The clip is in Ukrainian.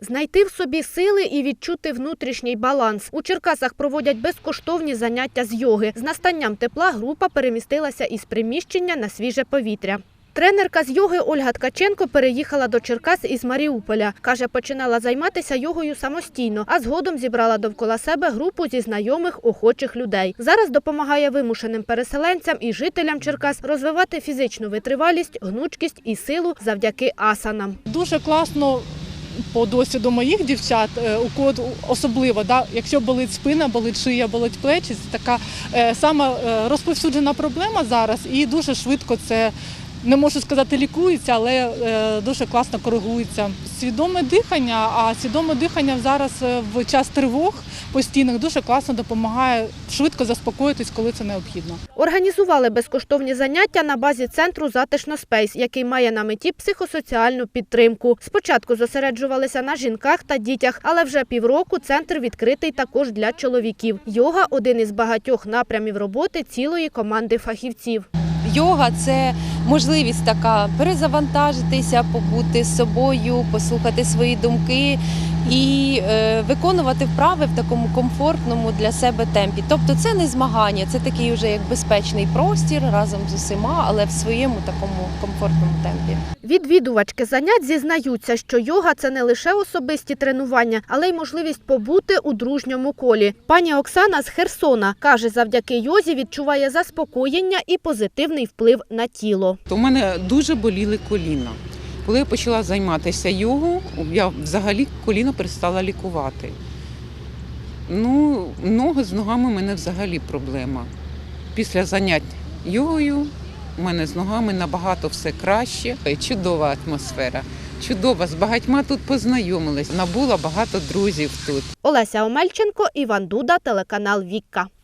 Знайти в собі сили і відчути внутрішній баланс. У Черкасах проводять безкоштовні заняття з йоги. З настанням тепла група перемістилася із приміщення на свіже повітря. Тренерка з йоги Ольга Ткаченко переїхала до Черкас із Маріуполя. Каже, починала займатися йогою самостійно, а згодом зібрала довкола себе групу зі знайомих охочих людей. Зараз допомагає вимушеним переселенцям і жителям Черкас розвивати фізичну витривалість, гнучкість і силу завдяки асанам. Дуже класно по досвіду моїх дівчат, е, у особливо, да, якщо болить спина, болить шия, болить плечі, це така е, сама е, розповсюджена проблема зараз і дуже швидко це. Не можу сказати, лікується, але е, дуже класно коригується. Свідоме дихання, а свідоме дихання зараз е, в час тривог постійних дуже класно допомагає швидко заспокоїтись, коли це необхідно. Організували безкоштовні заняття на базі центру Затишно Спейс, який має на меті психосоціальну підтримку. Спочатку зосереджувалися на жінках та дітях, але вже півроку центр відкритий також для чоловіків. Йога один із багатьох напрямів роботи цілої команди фахівців. Йога це можливість така перезавантажитися, побути з собою, послухати свої думки і е, виконувати вправи в такому комфортному для себе темпі. Тобто це не змагання, це такий вже як безпечний простір разом з усіма, але в своєму такому комфортному темпі. Відвідувачки занять зізнаються, що йога це не лише особисті тренування, але й можливість побути у дружньому колі. Пані Оксана з Херсона каже, завдяки йозі відчуває заспокоєння і позитивний вплив на тіло. У мене дуже боліли коліна. Коли я почала займатися йогою, я взагалі коліно перестала лікувати. Ну, ноги з ногами в мене взагалі проблема. Після занять йогою у мене з ногами набагато все краще. Чудова атмосфера. Чудова, з багатьма тут познайомилась. Набула багато друзів тут. Олеся Омельченко, Іван Дуда, телеканал Вікка.